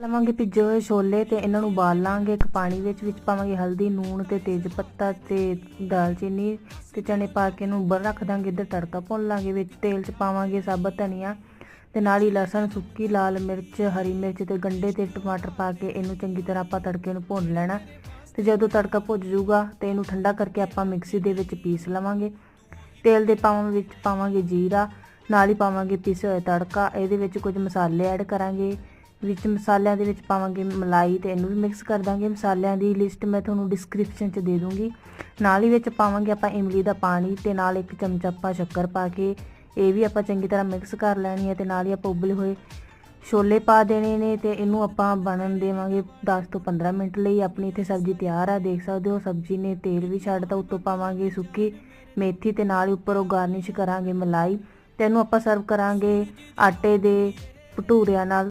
ਲਵਾਂਗੇ ਭਿੱਜੇ ਹੋਏ ਛੋਲੇ ਤੇ ਇਹਨਾਂ ਨੂੰ ਉਬਾਲ ਲਾਂਗੇ। ਇੱਕ ਪਾਣੀ ਵਿੱਚ ਵਿੱਚ ਪਾਵਾਂਗੇ ਹਲਦੀ, ਨੂਣ ਤੇ ਤੇਜ ਪੱਤਾ ਤੇ ਦਾਲਚੀਨੀ ਤੇ ਚਨੇ ਪਾ ਕੇ ਇਹਨੂੰ ਉੱਬਲ ਰੱਖ ਦਾਂਗੇ। ਇੱਧਰ ਤੜਕਾ ਭੁੰਨ ਲਾਂਗੇ ਵਿੱਚ, ਤੇਲ 'ਚ ਪਾਵਾਂਗੇ ਸਾਬਤ ਧਨੀਆ ਤੇ ਨਾਲ ਹੀ ਲਸਣ, ਸੁੱਕੀ, ਲਾਲ ਮਿਰਚ, ਹਰੀ ਮਿਰਚ ਤੇ ਗੰਡੇ ਤੇ ਟਮਾਟਰ ਪਾ ਕੇ ਇਹਨੂੰ ਚੰਗੀ ਤਰ੍ਹਾਂ ਆਪਾਂ ਤੜਕੇ ਨੂੰ ਭੁੰਨ ਲੈਣਾ। ਤੇ ਜਦੋਂ ਤੜਕਾ ਭੁੱਜ ਜਾਊਗਾ ਤੇ ਇਹਨੂੰ ਠੰਡਾ ਕਰਕੇ ਆਪਾਂ ਮਿਕਸੀ ਦੇ ਵਿੱਚ ਪੀਸ ਲਵਾਂਗੇ। ਤੇਲ ਦੇ ਪਾਵਾਂ ਵਿੱਚ ਪਾਵਾਂਗੇ ਜੀਰਾ, ਨਾਲ ਹੀ ਪਾਵਾਂਗੇ ਪੀਸੇ ਹੋਏ ਤੜਕਾ। ਇਹਦੇ ਵਿੱਚ ਕੁਝ ਮਸਾਲੇ ਐਡ ਕਰਾਂਗੇ। ਵਿੱਚ ਮਸਾਲਿਆਂ ਦੇ ਵਿੱਚ ਪਾਵਾਂਗੇ ਮਲਾਈ ਤੇ ਇਹਨੂੰ ਵੀ ਮਿਕਸ ਕਰ ਦਾਂਗੇ। ਮਸਾਲਿਆਂ ਦੀ ਲਿਸਟ ਮੈਂ ਤੁਹਾਨੂੰ ਡਿਸਕ੍ਰਿਪਸ਼ਨ 'ਚ ਦੇ ਦੂੰਗੀ। ਨਾਲ ਹੀ ਵਿੱਚ ਪਾਵਾਂਗੇ ਆਪਾਂ ਇਮਲੀ ਦਾ ਪਾਣੀ ਤੇ ਨਾਲ ਇੱਕ ਚਮਚਾ ਆਪਾਂ ਸ਼ੱਕਰ ਪਾ ਕੇ ਇਹ ਵੀ ਆਪਾਂ ਚੰਗੀ ਤਰ੍ਹਾਂ ਮਿਕਸ ਕਰ ਲੈਣੀ ਹੈ ਤੇ ਨਾਲ ਹੀ ਆਪਾਂ ਉਬਲੇ ਹੋਏ ਛੋਲੇ ਪਾ ਦੇਣੇ ਨੇ ਤੇ ਇਹਨੂੰ ਆਪਾਂ ਬਣਨ ਦੇਵਾਂਗੇ 10 ਤੋਂ 15 ਮਿੰਟ ਲਈ। ਆਪਣੀ ਇੱਥੇ ਸਬਜ਼ੀ ਤਿਆਰ ਆ, ਦੇਖ ਸਕਦੇ ਹੋ, ਸਬਜ਼ੀ ਨੇ ਤੇਲ ਵੀ ਛੱਡਤਾ ਉੱਤੋਂ ਪਾਵਾਂਗੇ ਸੁੱਕੀ ਮੇਥੀ ਤੇ ਨਾਲ ਹੀ ਉੱਪਰ ਉਹ ਗਾਰਨਿਸ਼ ਕਰਾਂਗੇ ਮਲਾਈ ਤੇ ਇਹਨੂੰ ਆਪਾਂ ਸਰਵ ਕਰਾਂਗੇ ਆਟੇ ਦੇ ਭਟੂਰਿਆਂ ਨਾਲ।